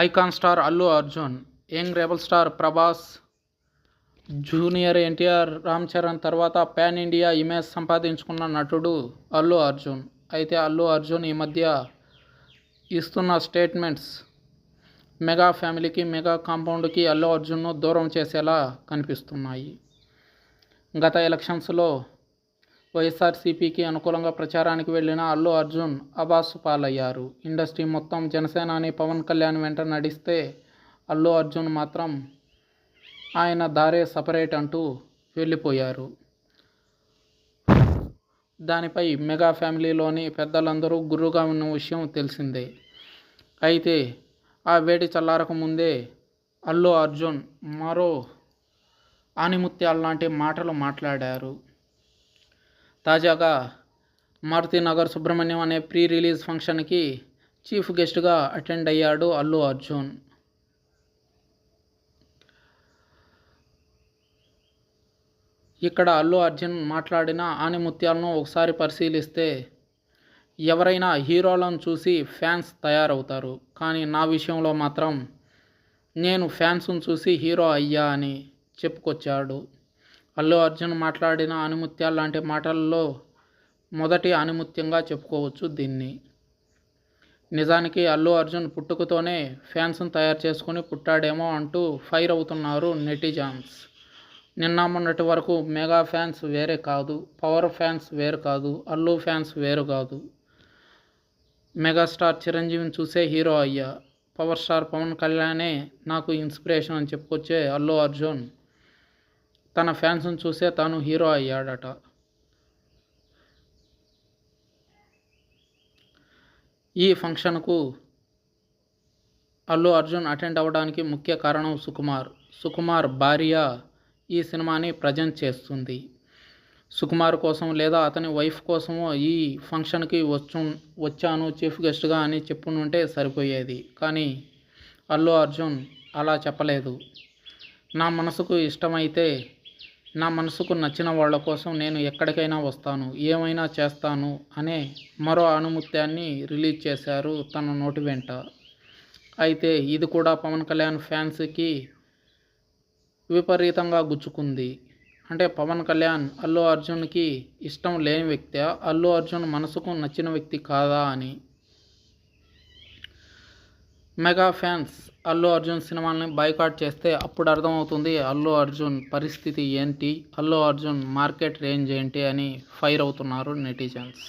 Icon star Allu Arjun young rebel star Prabhas junior NTR Ram Charan తర్వాత pan India image సంపాదించుకున్న నటుడు అల్లు అర్జున్. అయితే అల్లు అర్జున్ ఈ మధ్య ఇస్తున్న స్టేట్మెంట్స్ మెగా ఫ్యామిలీకి మెగా కాంపౌండ్కి అల్లు అర్జున్ను దూరం చేసేలా కనిపిస్తున్నాయి. గత ఎలక్షన్స్లో వైఎస్ఆర్సీపీకి అనుకూలంగా ప్రచారానికి వెళ్ళిన అల్లు అర్జున్ అబాసు పాలయ్యారు. ఇండస్ట్రీ మొత్తం జనసేనాని పవన్ కళ్యాణ్ వెంట నడిస్తే అల్లు అర్జున్ మాత్రం ఆయన దారే సపరేట్ అంటూ వెళ్ళిపోయారు. దానిపై మెగా ఫ్యామిలీలోని పెద్దలందరూ గుర్రుగా ఉన్న విషయం తెలిసిందే. అయితే ఆ వేడి చల్లారక ముందే అల్లు అర్జున్ మరో ఆనిముత్యాల లాంటి మాటలు మాట్లాడారు. తాజాగా మారుతినగర్ సుబ్రహ్మణ్యం అనే ప్రీ రిలీజ్ ఫంక్షన్కి చీఫ్ గెస్ట్గా అటెండ్ అయ్యాడు అల్లు అర్జున్. ఇక్కడ అల్లు అర్జున్ మాట్లాడిన ఆనిముత్యాలను ఒకసారి పరిశీలిస్తే ఎవరైనా హీరోలను చూసి ఫ్యాన్స్ తయారవుతారు. కానీ నా విషయంలో మాత్రం నేను ఫ్యాన్స్ను చూసి హీరో అయ్యా అని చెప్పుకొచ్చాడు. అల్లు అర్జున్ మాట్లాడిన ఆనిముత్యాలు లాంటి మాటల్లో మొదటి ఆనిముత్యంగా చెప్పుకోవచ్చు దీన్ని. నిజానికి అల్లు అర్జున్ పుట్టుకతోనే ఫ్యాన్స్ను తయారు చేసుకుని పుట్టాడేమో అంటూ ఫైర్ అవుతున్నారు నెటిజాన్స్. నిన్న మొన్నటి వరకు మెగా ఫ్యాన్స్ వేరే కాదు పవర్ ఫ్యాన్స్ వేరు కాదు అల్లు ఫ్యాన్స్ వేరు కాదు. మెగాస్టార్ చిరంజీవిని చూసే హీరో అయ్యా. పవర్ స్టార్ పవన్ కళ్యాణే నాకు ఇన్స్పిరేషన్ అని చెప్పుకొచ్చే అల్లు అర్జున్. తన ఫ్యాన్స్ను చూసే తాను హీరో అయ్యాడట. ఈ ఫంక్షన్కు అల్లు అర్జున్ అటెండ్ అవ్వడానికి ముఖ్య కారణం సుకుమార్. సుకుమార్ భార్య ఈ సినిమాని ప్రజెంట్ చేస్తుంది. సుకుమార్ కోసం లేదా అతని వైఫ్ కోసమో ఈ ఫంక్షన్కి వచ్చు వచ్చాను చీఫ్ గెస్ట్గా అని చెప్పునుంటే సరిపోయేది. కానీ అల్లు అర్జున్ అలా చెప్పలేదు. నా మనసుకు ఇష్టమైతే నా మనసుకు నచ్చిన వాళ్ళ కోసం నేను ఎక్కడికైనా వస్తాను ఏమైనా చేస్తాను అనే మరో అనుమత్యాన్ని రిలీజ్ చేశారు తన నోటి వెంట. అయితే ఇది కూడా పవన్ కళ్యాణ్ ఫ్యాన్స్కి విపరీతంగా గుచ్చుకుంది. అంటే పవన్ కళ్యాణ్ అల్లు అర్జున్కి ఇష్టం లేని వ్యక్తి అల్లు అర్జున్ మనసుకు నచ్చిన వ్యక్తి కాదా అని. మెగా ఫ్యాన్స్ అల్లు అర్జున్ సినిమాల్ని బైకాట్ చేస్తే అప్పుడు అర్థమవుతుంది అల్లు అర్జున్ పరిస్థితి ఏంటి అల్లు అర్జున్ మార్కెట్ రేంజ్ ఏంటి అని ఫైర్ అవుతున్నారు నెటిజన్స్.